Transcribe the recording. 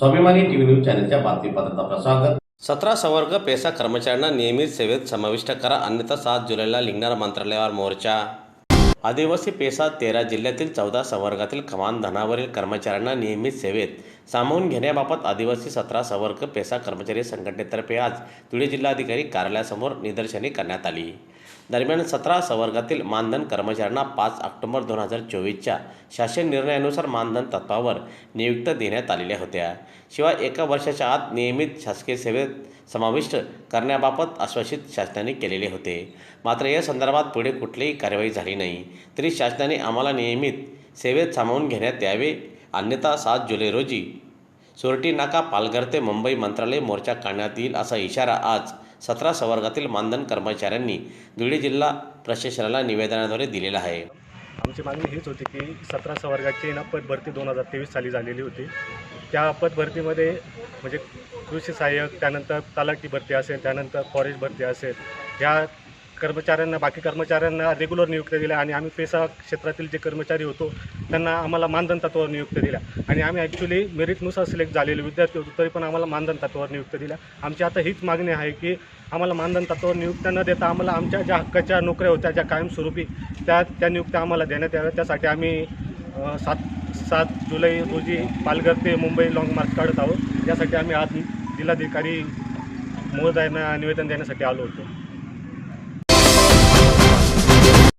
स्वाभिमानी TV news चॅनलच्या बातमीपत्राचा आपलं सतरा संवर्ग पेसा कर्मचाऱ्यांना नियमित सेवेत समाविष्ट करा. अन्यथा सात जुलैला लिंगणार मंत्रालयावर मोर्चा. आदिवासी पेसा तेरा जिल्ह्यातील चौदा संवर्गातील कमान धनावरील कर्मचाऱ्यांना नियमित सेवेत सामावून घेण्याबाबत आदिवासी सतरा संवर्ग पेसा कर्मचारी संघटनेतर्फे आज धुळे जिल्हाधिकारी कार्यालयासमोर निदर्शने करण्यात आली. दरम्यान सतरा संवर्गातील मानधन कर्मचाऱ्यांना पाच ऑक्टोबर दोन हजार चोवीसच्या शासन निर्णयानुसार मानधन तत्वावर नियुक्त देण्यात आलेल्या होत्या. शिवाय एका वर्षाच्या आत नियमित शासकीय सेवेत समाविष्ट करण्याबाबत आश्वासित शासनाने केलेले होते. मात्र या संदर्भात पुढे कुठलीही कार्यवाही झाली नाही. तरी शासनाने आम्हाला नियमित सेवेत सामावून घेण्यात यावे. अन्यथा सात जुलै रोजी सोरटी नाका पालघर ते मुंबई मंत्रालय मोर्चा काढण्यात येईल असा इशारा आज सतरा संवर्गातील मानधन कर्मचाऱ्यांनी धुळे जिल्हा प्रशासनाला निवेदनाद्वारे दिलेला आहे. आमची मागणी हीच होती की सतरा संवर्गाची ना पद भरती दोन हजार तेवीस साली झालेली होती. त्या पद भरतीमध्ये म्हणजे कृषी सहाय्यक त्यानंतर तलाठी भरती असेल त्यानंतर फॉरेस्ट भरती असेल ह्या कर्मचाऱ्यांना बाकी कर्मचाऱ्यांना रेग्युलर नियुक्त्या दिल्या आणि आम्ही पेसा क्षेत्रातील जे कर्मचारी होतो त्यांना आम्हाला मानधन तत्वावर नियुक्त्या दिल्या. आणि आम्ही ॲक्च्युली मेरिटनुसार सिलेक्ट झालेले विद्यार्थी होतो तरी पण आम्हाला मानधन तत्वावर नियुक्त्या दिल्या. आमची आता हीच मागणी आहे की आम्हाला मानधन तत्वावर नियुक्त्या न देता आम्हाला आमच्या ज्या हक्काच्या नोकऱ्या होत्या ज्या कायमस्वरूपी त्या त्या नियुक्त्या आम्हाला देण्यात याव्या त्यासाठी आम्ही सात सात जुलै रोजी पालघर ते मुंबई लाँग मार्च काढत आहोत. यासाठी आम्ही आज जिल्हाधिकारी महोदयांना निवेदन देण्यासाठी आलो होतो.